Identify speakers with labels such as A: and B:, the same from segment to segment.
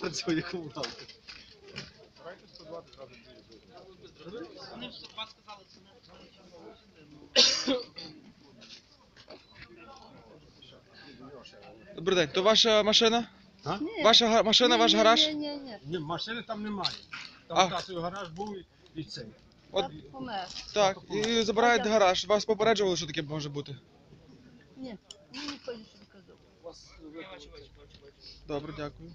A: Працює комуналка.
B: Вони все два сказали, це не
C: Добрий день, то ваша машина?
A: А?
C: Ваша машина, ваш гараж?
D: Ні, ні, ні.
A: Ні, машини там немає.
C: А.
A: Там татовий гараж був і- і цей.
C: От
D: помер.
C: так, і забирають гараж. Вас попереджували, що таке може бути.
D: Ні, мені ніхто нічого не казав.
C: Добре, дякую.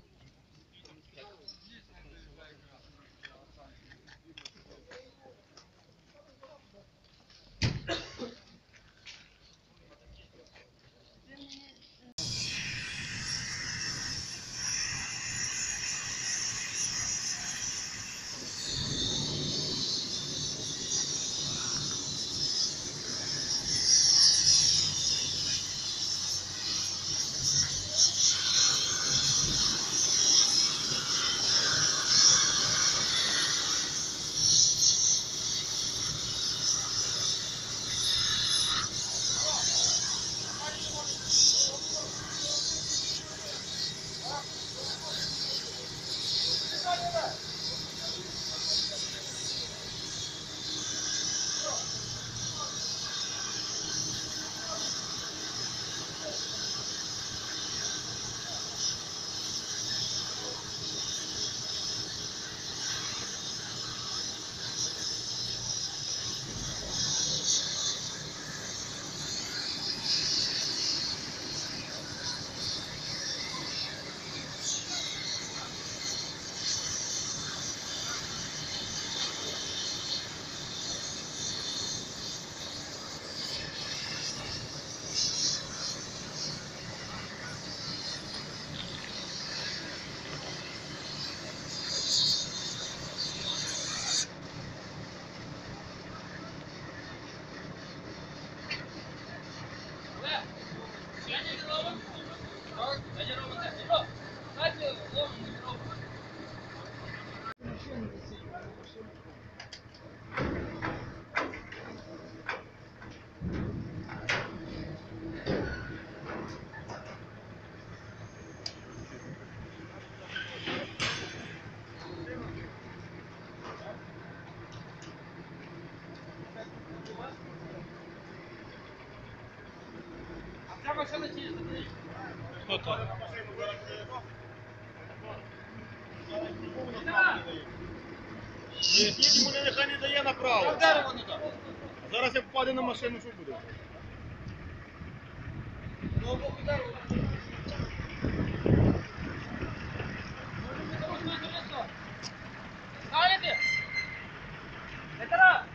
E: Ця йому нехай не дає направо. Зараз я впаде на машину, що буде?
B: Ну, боку дерево. Галібі! Петра!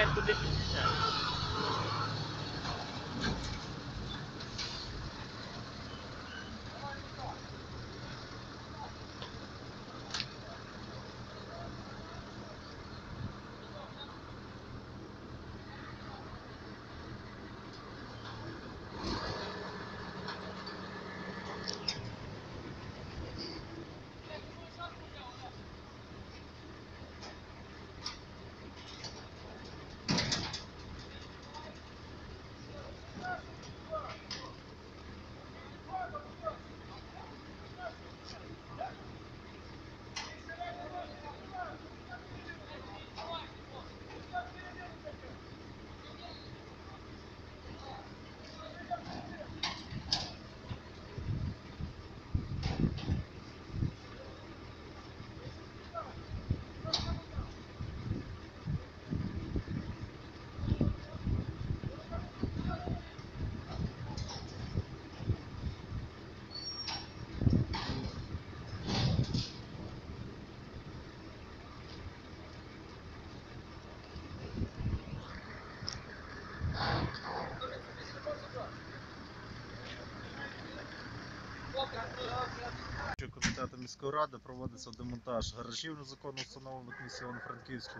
B: época tudo decisão.
F: Що комітету міської ради проводиться демонтаж гаражів незаконно встановлених місті Івано-Франківську.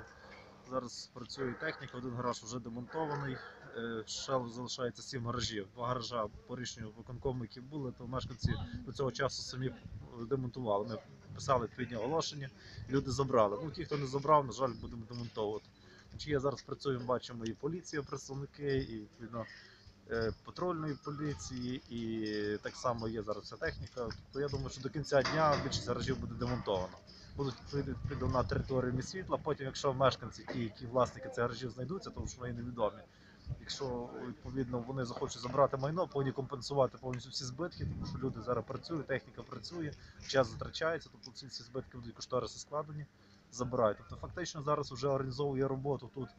F: Зараз працює техніка, один гараж вже демонтований. е, Ще залишається сім гаражів. Два гаража по рішенню виконкому, які були, то мешканці до цього часу самі демонтували. Ми писали відповідні оголошення, люди забрали. Ну ті, хто не забрав, на жаль, будемо демонтовувати. Чи є зараз працюємо, бачимо і поліція, представники, і відповідно патрульної поліції, і так само є зараз вся техніка. Тобто я думаю, що до кінця дня більшість гаражів буде демонтовано. Будуть відповідно на територію світла. Потім, якщо мешканці, ті, які власники цих гаражів знайдуться, тому що вони невідомі. Якщо відповідно вони захочуть забрати майно, повинні компенсувати повністю всі збитки, тому що люди зараз працюють, техніка працює, час затрачається, тобто всі ці збитки будуть кошториси складені, забирають. Тобто фактично зараз вже організовує роботу тут е,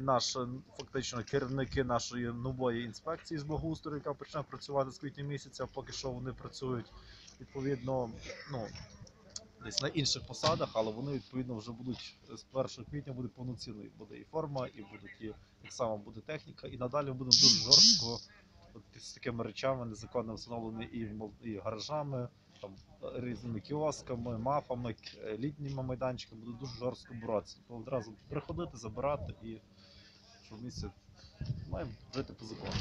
F: наш е, фактично керівники нашої нової інспекції з благоустрою, яка почне працювати з квітня місяця. Поки що вони працюють відповідно, ну десь на інших посадах, але вони відповідно вже будуть з 1 квітня буде повноцінною. Буде і форма, і будуть і так само буде техніка. І надалі будемо дуже жорстко от, з такими речами незаконно встановлені і, і гаражами, там різними кіосками, мафами, літніми майданчиками буде дуже жорстко боротися. Тобто одразу приходити, забирати і щоб місце маємо жити по закону.